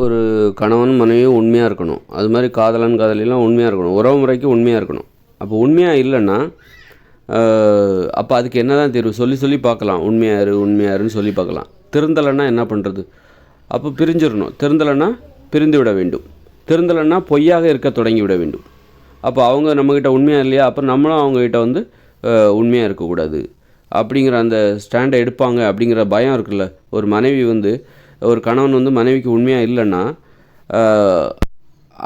ஒரு கணவன் மனைவியும் உண்மையாக இருக்கணும். அது மாதிரி காதலன் காதலிலாம் உண்மையாக இருக்கணும். உறவு முறைக்கு உண்மையாக இருக்கணும். அப்போ உண்மையாக இல்லைன்னா அப்போ அதுக்கு என்ன தான் தீர்வு? சொல்லி சொல்லி பார்க்கலாம். உண்மையாக உண்மையாருன்னு சொல்லி பார்க்கலாம். திருந்தலைன்னா என்ன பண்ணுறது அப்போ பிரிஞ்சிடணும். திருந்தலைன்னா பிரிந்து விட வேண்டும். திருந்தலைன்னா பொய்யாக இருக்க தொடங்கி விட வேண்டும். அப்போ அவங்க நம்மக்கிட்ட உண்மையாக இல்லையா? அப்போ நம்மளும் அவங்கக்கிட்ட வந்து உண்மையாக இருக்கக்கூடாது. அப்படிங்கிற அந்த ஸ்டாண்டை எடுப்பாங்க அப்படிங்கிற பயம் இருக்குல்ல. ஒரு மனைவி வந்து ஒரு கணவன் வந்து மனைவிக்கு உண்மையாக இல்லைன்னா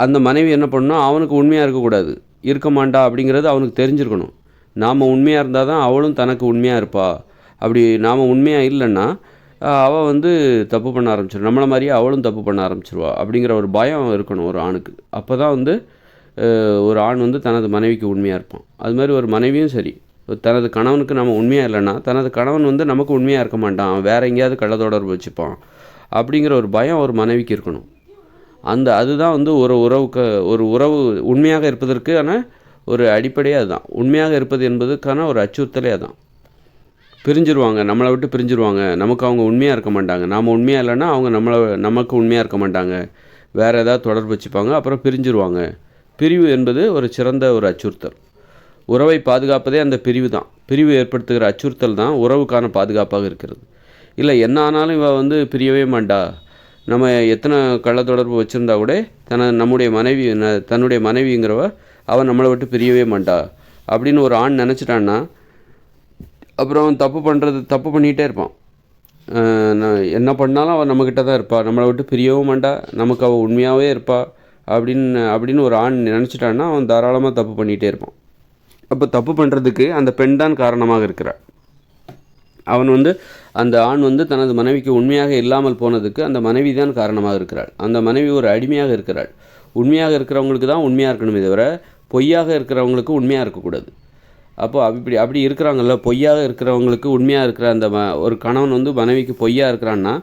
அந்த மனைவி என்ன பண்ணணும் அவனுக்கு உண்மையாக இருக்கக்கூடாது. இருக்க மாட்டா அப்படிங்கிறது அவனுக்கு தெரிஞ்சிருக்கணும். நாம் உண்மையாக இருந்தால் தான் அவளும் தனக்கு உண்மையாக இருப்பா. அப்படி நாம் உண்மையாக இல்லைன்னா அவள் வந்து தப்பு பண்ண ஆரம்பிச்சிடும் நம்மளை மாதிரியே அவளும் தப்பு பண்ண ஆரம்பிச்சிருவா அப்படிங்கிற ஒரு பயம் இருக்கணும் ஒரு ஆணுக்கு. அப்போ தான் வந்து ஒரு ஆண் வந்து தனது மனைவிக்கு உண்மையாக இருப்பான். அது மாதிரி ஒரு மனைவியும் சரி. தனது கணவனுக்கு நம்ம உண்மையாக இல்லைன்னா தனது கணவன் வந்து நமக்கு உண்மையாக இருக்க மாட்டான். அவன் வேற எங்கேயாவது கள்ள தொடர்பு வச்சுப்பான். அப்படிங்கிற ஒரு பயம் ஒரு மனைவிக்கு இருக்கணும். அந்த அதுதான் வந்து ஒரு உறவுக்கு ஒரு உறவு உண்மையாக இருப்பதற்கான ஒரு அடிப்படையே அதுதான். உண்மையாக இருப்பது என்பதுக்கான ஒரு அச்சுறுத்தலே அதுதான் பிரிஞ்சிருவாங்க நம்மளை விட்டு பிரிஞ்சிருவாங்க. நமக்கு அவங்க உண்மையாக இருக்க மாட்டாங்க. நாம் உண்மையாக இல்லைன்னா அவங்க நம்மளை நமக்கு உண்மையாக இருக்க மாட்டாங்க. வேறு ஏதாவது தொடர்பு வச்சுப்பாங்க அப்புறம் பிரிஞ்சிருவாங்க. பிரிவு என்பது ஒரு சிறந்த ஒரு அச்சுறுத்தல். உறவை பாதுகாப்பதே அந்த பிரிவு தான். பிரிவு ஏற்படுத்துகிற அச்சுறுத்தல் தான் உறவுக்கான பாதுகாப்பாக இருக்கிறது. இல்லை என்ன ஆனாலும் இவள் வந்து பிரியவே மாட்டா. நம்ம எத்தனை கள்ள தொடர்பு வச்சுருந்தா கூட தன நம்முடைய மனைவி தன்னுடைய மனைவிங்கிறவ அவன் நம்மளை விட்டு பிரியவே மாட்டா. அப்படின்னு ஒரு ஆண் நினச்சிட்டான்னா அப்புறம் அவன் தப்பு பண்ணுறது தப்பு பண்ணிகிட்டே இருப்பான். நான் என்ன பண்ணாலும் அவள் நம்மக்கிட்ட தான் இருப்பாள் நம்மளை விட்டு பிரியவும் மாட்டா. நமக்கு அவள் உண்மையாகவே இருப்பா. அப்படின்னு அப்படின்னு ஒரு ஆண் நினச்சிட்டான்னா அவன் தாராளமாக தப்பு பண்ணிகிட்டே இருப்பான். அப்போ தப்பு பண்ணுறதுக்கு அந்த பெண் தான் காரணமாக இருக்கிறாள் அவன் வந்து அந்த ஆண் வந்து தனது மனைவிக்கு உண்மையாக இல்லாமல் போனதுக்கு அந்த மனைவி தான் காரணமாக இருக்கிறாள். அந்த மனைவி ஒரு அடிமையாக இருக்கிறாள். உண்மையாக இருக்கிறவங்களுக்கு தான் உண்மையாக இருக்கணுமே தவிர பொய்யாக இருக்கிறவங்களுக்கு உண்மையாக இருக்கக்கூடாது. அப்போ அப்படி அப்படி இருக்கிறாங்கல்ல பொய்யாக இருக்கிறவங்களுக்கு உண்மையாக இருக்கிற அந்த ம ஒரு கணவன் வந்து மனைவிக்கு பொய்யாக இருக்கிறான்னா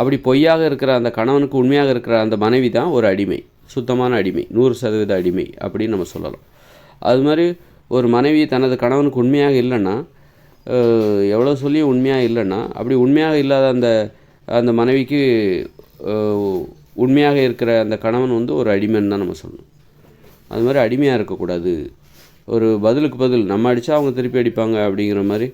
அப்படி பொய்யாக இருக்கிற அந்த கணவனுக்கு உண்மையாக இருக்கிற அந்த மனைவி தான் ஒரு அடிமை சுத்தமான அடிமை நூறு சதவீத அடிமை அப்படின்னு நம்ம சொல்லலாம். அது மாதிரி ஒரு மனைவி தனது கணவனுக்கு உண்மையாக இல்லைன்னா எவ்வளோ சொல்லியும் உண்மையாக இல்லைன்னா அப்படி உண்மையாக இல்லாத அந்த அந்த மனைவிக்கு உண்மையாக இருக்கிற அந்த கணவன் வந்து ஒரு அடிமைன்னு தான் நம்ம சொல்லணும். அது மாதிரி அடிமையாக இருக்கக்கூடாது. ஒரு பதிலுக்கு பதில் நம்ம அடித்தா அவங்க திருப்பி அடிப்பாங்க அப்படிங்கிற மாதிரி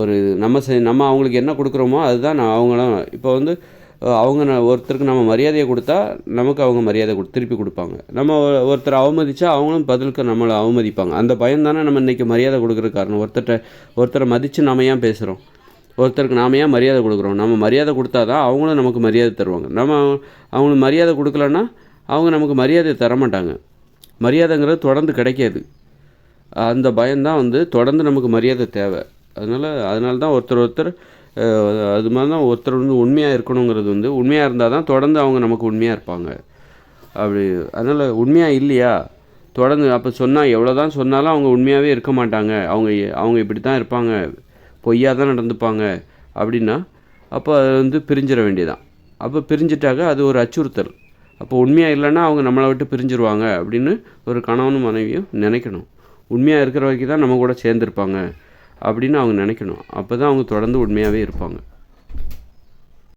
ஒரு நம்ம செய் நம்ம அவங்களுக்கு என்ன கொடுக்குறோமோ அதுதான் நான் அவங்களாம் இப்போ வந்து அவங்க ஒருத்தருக்கு நம்ம மரியாதையை கொடுத்தா நமக்கு அவங்க மரியாதை கொடு திருப்பி கொடுப்பாங்க. நம்ம ஒருத்தர் ஒருத்தரை அவமதித்தா அவங்களும் பதிலுக்கு நம்மளை அவமதிப்பாங்க. அந்த பயம் தானே நம்ம இன்றைக்கி மரியாதை கொடுக்குற காரணம். ஒருத்தர்கிட்ட ஒருத்தரை மதித்து நம்ம ஏன் பேசுகிறோம் ஒருத்தருக்கு நாம ஏன் மரியாதை கொடுக்குறோம்? நம்ம மரியாதை கொடுத்தா தான் அவங்களும் நமக்கு மரியாதை தருவாங்க. நம்ம அவங்களுக்கு மரியாதை கொடுக்கலன்னா அவங்க நமக்கு மரியாதை தர மாட்டாங்க மரியாதைங்கிறது தொடர்ந்து கிடைக்காது. அந்த பயம்தான் வந்து தொடர்ந்து நமக்கு மரியாதை தேவை. அதனால் அதனால தான் ஒருத்தர் ஒருத்தர் அது மாதிரி தான் ஒருத்தர் வந்து உண்மையாக இருக்கணுங்கிறது வந்து உண்மையாக இருந்தால் தான் தொடர்ந்து அவங்க நமக்கு உண்மையாக இருப்பாங்க. அப்படி அதனால் உண்மையாக இல்லையா? தொடர்ந்து அப்போ சொன்னால் எவ்வளோ தான் சொன்னாலும் அவங்க உண்மையாகவே இருக்க மாட்டாங்க. அவங்க அவங்க இப்படி தான் இருப்பாங்க. பொய்யாக தான் நடந்துப்பாங்க. அப்படின்னா அப்போ அது வந்து பிரிஞ்சிட வேண்டியதான் அப்போ பிரிஞ்சிட்டாக்க அது ஒரு அச்சுறுத்தல். அப்போ உண்மையாக இல்லைன்னா அவங்க நம்மளை விட்டு பிரிஞ்சிருவாங்க அப்படின்னு ஒரு கணவனும் மனைவியும் நினைக்கணும். உண்மையாக இருக்கிற வரைக்கும் தான் நம்ம கூட சேர்ந்துருப்பாங்க. அப்படின்னு அவங்க நினைக்கணும். அப்போ தான் அவங்க தொடர்ந்து உண்மையாகவே இருப்பாங்க.